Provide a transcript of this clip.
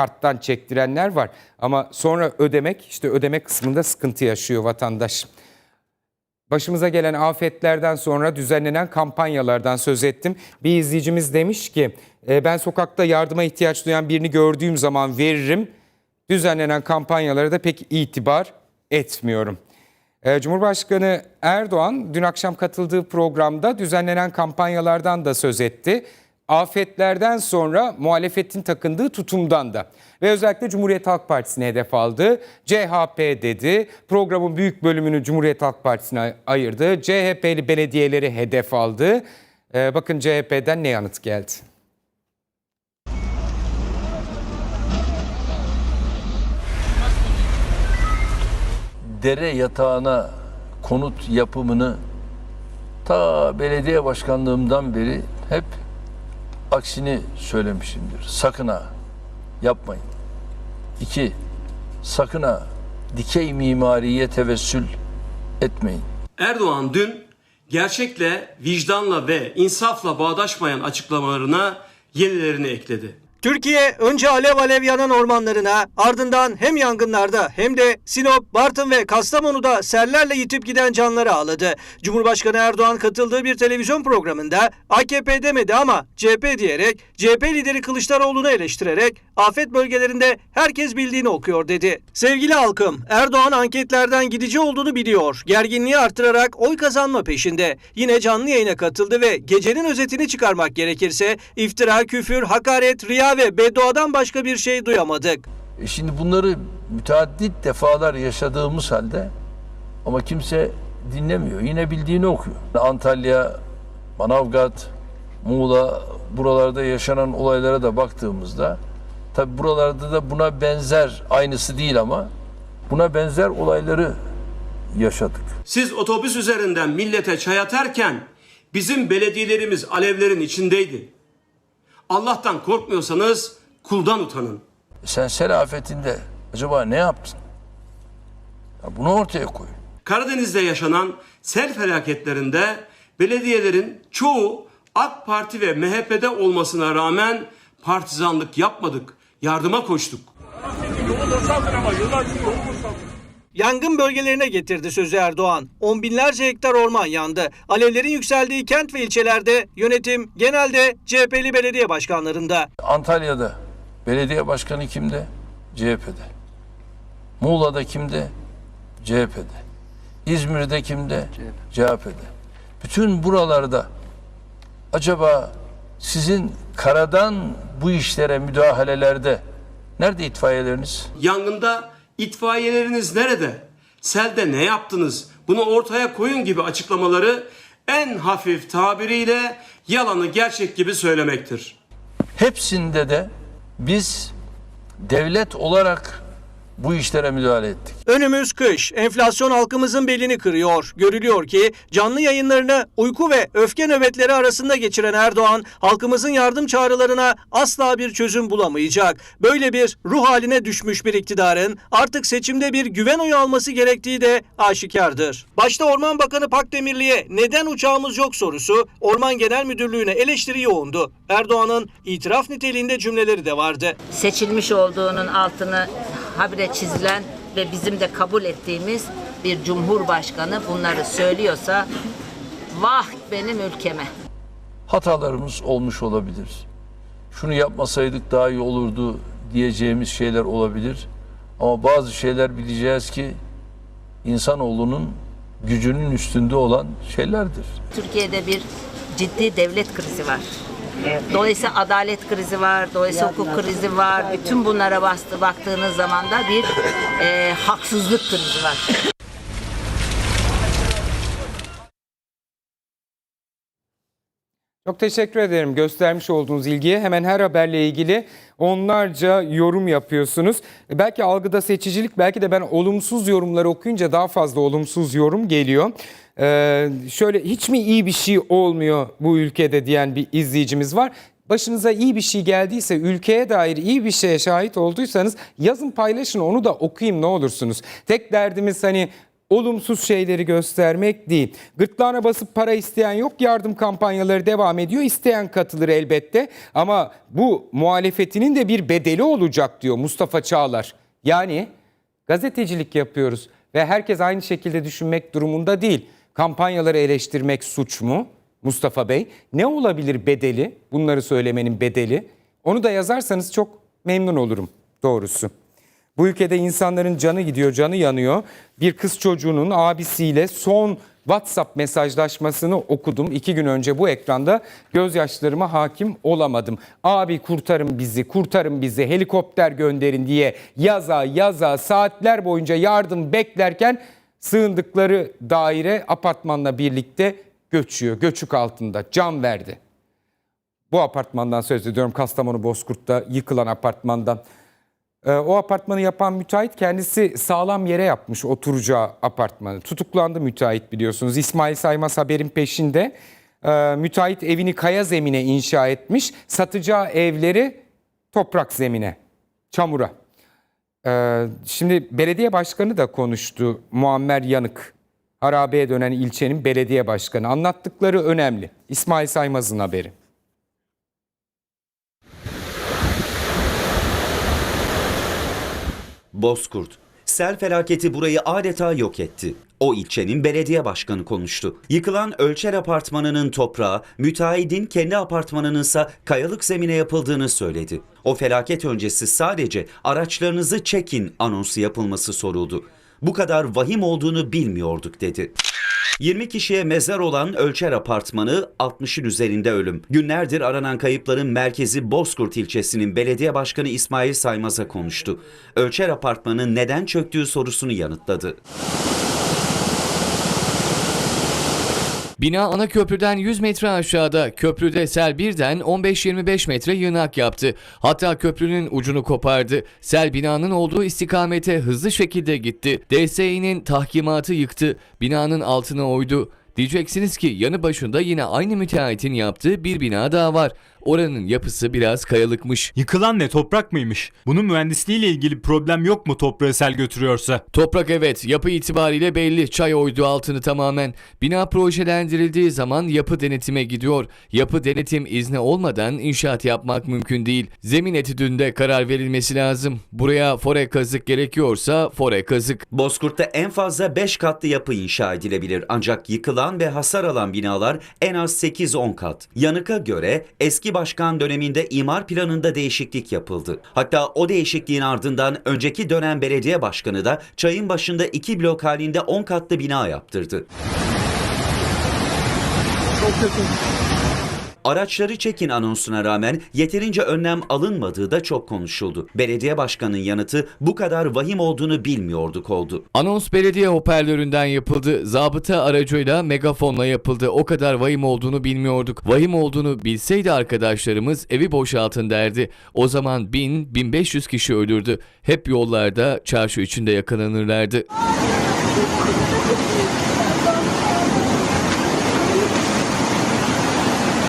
karttan çektirenler var. Ama sonra ödemek işte ödeme kısmında sıkıntı yaşıyor vatandaş. Başımıza gelen afetlerden sonra düzenlenen kampanyalardan söz ettim. Bir izleyicimiz demiş ki "E, ben sokakta yardıma ihtiyaç duyan birini gördüğüm zaman veririm. Düzenlenen kampanyalara da pek itibar etmiyorum. E, Cumhurbaşkanı Erdoğan dün akşam katıldığı programda düzenlenen kampanyalardan da söz etti. Afetlerden sonra muhalefetin takındığı tutumdan da ve özellikle Cumhuriyet Halk Partisi'ne hedef aldı. CHP dedi. Programın büyük bölümünü Cumhuriyet Halk Partisi'ne ayırdı. CHP'li belediyeleri hedef aldı. E, bakın CHP'den ne yanıt geldi? dere yatağına konut yapımını ta belediye başkanlığımdan beri hep aksini söylemişimdir. Sakın ha yapmayın. İki, sakın ha dikey mimariye tevessül etmeyin. Erdoğan dün gerçekle, vicdanla ve insafla bağdaşmayan açıklamalarına yenilerini ekledi. Türkiye önce alev alev yanan ormanlarına ardından hem yangınlarda hem de Sinop, Bartın ve Kastamonu'da sellerle yitip giden canları ağladı. Cumhurbaşkanı Erdoğan katıldığı bir televizyon programında AKP demedi ama CHP diyerek CHP lideri Kılıçdaroğlu'nu eleştirerek afet bölgelerinde herkes bildiğini okuyor dedi. Sevgili halkım Erdoğan anketlerden gidici olduğunu biliyor. Gerginliği artırarak oy kazanma peşinde. Yine canlı yayına katıldı ve gecenin özetini çıkarmak gerekirse iftira, küfür, hakaret, riya ve bedduadan başka bir şey duyamadık. E şimdi bunları müteaddit defalar yaşadığımız halde ama kimse dinlemiyor. Yine bildiğini okuyor. Antalya, Manavgat, Muğla buralarda yaşanan olaylara da baktığımızda tabi buralarda da buna benzer aynısı değil ama buna benzer olayları yaşadık. Siz otobüs üzerinden millete çay atarken bizim belediyelerimiz alevlerin içindeydi. Allah'tan korkmuyorsanız kuldan utanın. Sen sel afetinde acaba ne yaptın? Ya bunu ortaya koy. Karadeniz'de yaşanan sel felaketlerinde belediyelerin çoğu AK Parti ve MHP'de olmasına rağmen partizanlık yapmadık, yardıma koştuk. Yangın bölgelerine getirdi sözü Erdoğan. On binlerce hektar orman yandı. Alevlerin yükseldiği kent ve ilçelerde yönetim genelde CHP'li belediye başkanlarında. Antalya'da belediye başkanı kimde? CHP'de. Muğla'da kimde? CHP'de. İzmir'de kimde? CHP'de. Bütün buralarda acaba sizin karadan bu işlere müdahalelerde nerede itfaiyeleriniz? Yangında itfaiyeleriniz nerede? Selde ne yaptınız? Bunu ortaya koyun gibi açıklamaları en hafif tabiriyle yalanı gerçek gibi söylemektir. Hepsinde de biz devlet olarak bu işlere müdahale ettik. Önümüz kış. Enflasyon halkımızın belini kırıyor. Görülüyor ki canlı yayınlarını uyku ve öfke nöbetleri arasında geçiren Erdoğan halkımızın yardım çağrılarına asla bir çözüm bulamayacak. Böyle bir ruh haline düşmüş bir iktidarın artık seçimde bir güven oyu alması gerektiği de aşikardır. Başta Orman Bakanı Pakdemirli'ye neden uçağımız yok sorusu Orman Genel Müdürlüğü'ne eleştiri yoğundu. Erdoğan'ın itiraf niteliğinde cümleleri de vardı. seçilmiş olduğunun altını habire çizilen ve bizim de kabul ettiğimiz bir cumhurbaşkanı bunları söylüyorsa vah benim ülkeme. Hatalarımız olmuş olabilir. Şunu yapmasaydık daha iyi olurdu diyeceğimiz şeyler olabilir. Ama bazı şeyler bileceğiz ki insanoğlunun gücünün üstünde olan şeylerdir. Türkiye'de bir ciddi devlet krizi var. Dolayısıyla adalet krizi var, dolayısıyla hukuk krizi var. Bütün bunlara bastı, baktığınız zaman da bir e, haksızlık krizi var. Çok teşekkür ederim göstermiş olduğunuz ilgiye. Hemen her haberle ilgili onlarca yorum yapıyorsunuz. Belki algıda seçicilik, belki de ben olumsuz yorumları okuyunca daha fazla olumsuz yorum geliyor. Ee, şöyle hiç mi iyi bir şey olmuyor bu ülkede diyen bir izleyicimiz var. Başınıza iyi bir şey geldiyse, ülkeye dair iyi bir şeye şahit olduysanız yazın paylaşın onu da okuyayım ne olursunuz. Tek derdimiz hani olumsuz şeyleri göstermek değil. Gırtlağına basıp para isteyen yok. Yardım kampanyaları devam ediyor. İsteyen katılır elbette. Ama bu muhalefetinin de bir bedeli olacak diyor Mustafa Çağlar. Yani gazetecilik yapıyoruz ve herkes aynı şekilde düşünmek durumunda değil. Kampanyaları eleştirmek suç mu Mustafa Bey? Ne olabilir bedeli? Bunları söylemenin bedeli. Onu da yazarsanız çok memnun olurum doğrusu. Bu ülkede insanların canı gidiyor, canı yanıyor. Bir kız çocuğunun abisiyle son WhatsApp mesajlaşmasını okudum. iki gün önce bu ekranda gözyaşlarıma hakim olamadım. Abi kurtarın bizi, kurtarın bizi, helikopter gönderin diye yaza yaza saatler boyunca yardım beklerken sığındıkları daire apartmanla birlikte göçüyor. Göçük altında can verdi. Bu apartmandan söz ediyorum Kastamonu Bozkurt'ta yıkılan apartmandan. Ee, o apartmanı yapan müteahhit kendisi sağlam yere yapmış oturacağı apartmanı. Tutuklandı müteahhit biliyorsunuz. İsmail Saymaz haberin peşinde. Ee, müteahhit evini kaya zemine inşa etmiş. Satacağı evleri toprak zemine, çamura. Ee, şimdi belediye başkanı da konuştu Muammer Yanık. Harabeye dönen ilçenin belediye başkanı. Anlattıkları önemli. İsmail Saymaz'ın haberi. Bozkurt. Sel felaketi burayı adeta yok etti. O ilçenin belediye başkanı konuştu. Yıkılan Ölçer Apartmanı'nın toprağı, müteahhidin kendi apartmanınınsa kayalık zemine yapıldığını söyledi. O felaket öncesi sadece araçlarınızı çekin anonsu yapılması soruldu. Bu kadar vahim olduğunu bilmiyorduk dedi. 20 kişiye mezar olan Ölçer Apartmanı 60'ın üzerinde ölüm. Günlerdir aranan kayıpların merkezi Bozkurt ilçesinin belediye başkanı İsmail Saymaz'a konuştu. Ölçer Apartmanı neden çöktüğü sorusunu yanıtladı. Bina ana köprüden 100 metre aşağıda. Köprüde sel birden 15-25 metre yığınak yaptı. Hatta köprünün ucunu kopardı. Sel binanın olduğu istikamete hızlı şekilde gitti. DSİ'nin tahkimatı yıktı. Binanın altına oydu. Diyeceksiniz ki yanı başında yine aynı müteahhitin yaptığı bir bina daha var. Oranın yapısı biraz kayalıkmış. Yıkılan ne toprak mıymış? Bunun mühendisliğiyle ilgili problem yok mu toprağı sel götürüyorsa? Toprak evet yapı itibariyle belli çay oydu altını tamamen. Bina projelendirildiği zaman yapı denetime gidiyor. Yapı denetim izni olmadan inşaat yapmak mümkün değil. Zemin etüdünde karar verilmesi lazım. Buraya fore kazık gerekiyorsa fore kazık. Bozkurt'ta en fazla 5 katlı yapı inşa edilebilir ancak yıkılan ve hasar alan binalar en az 8-10 kat. Yanık'a göre eski başkan döneminde imar planında değişiklik yapıldı. Hatta o değişikliğin ardından önceki dönem belediye başkanı da çayın başında 2 blok halinde 10 katlı bina yaptırdı. Araçları çekin anonsuna rağmen yeterince önlem alınmadığı da çok konuşuldu. Belediye başkanının yanıtı bu kadar vahim olduğunu bilmiyorduk oldu. Anons belediye hoparlöründen yapıldı. Zabıta aracıyla megafonla yapıldı. O kadar vahim olduğunu bilmiyorduk. Vahim olduğunu bilseydi arkadaşlarımız evi boşaltın derdi. O zaman 1000-1500 kişi ölürdü. Hep yollarda çarşı içinde yakalanırlardı.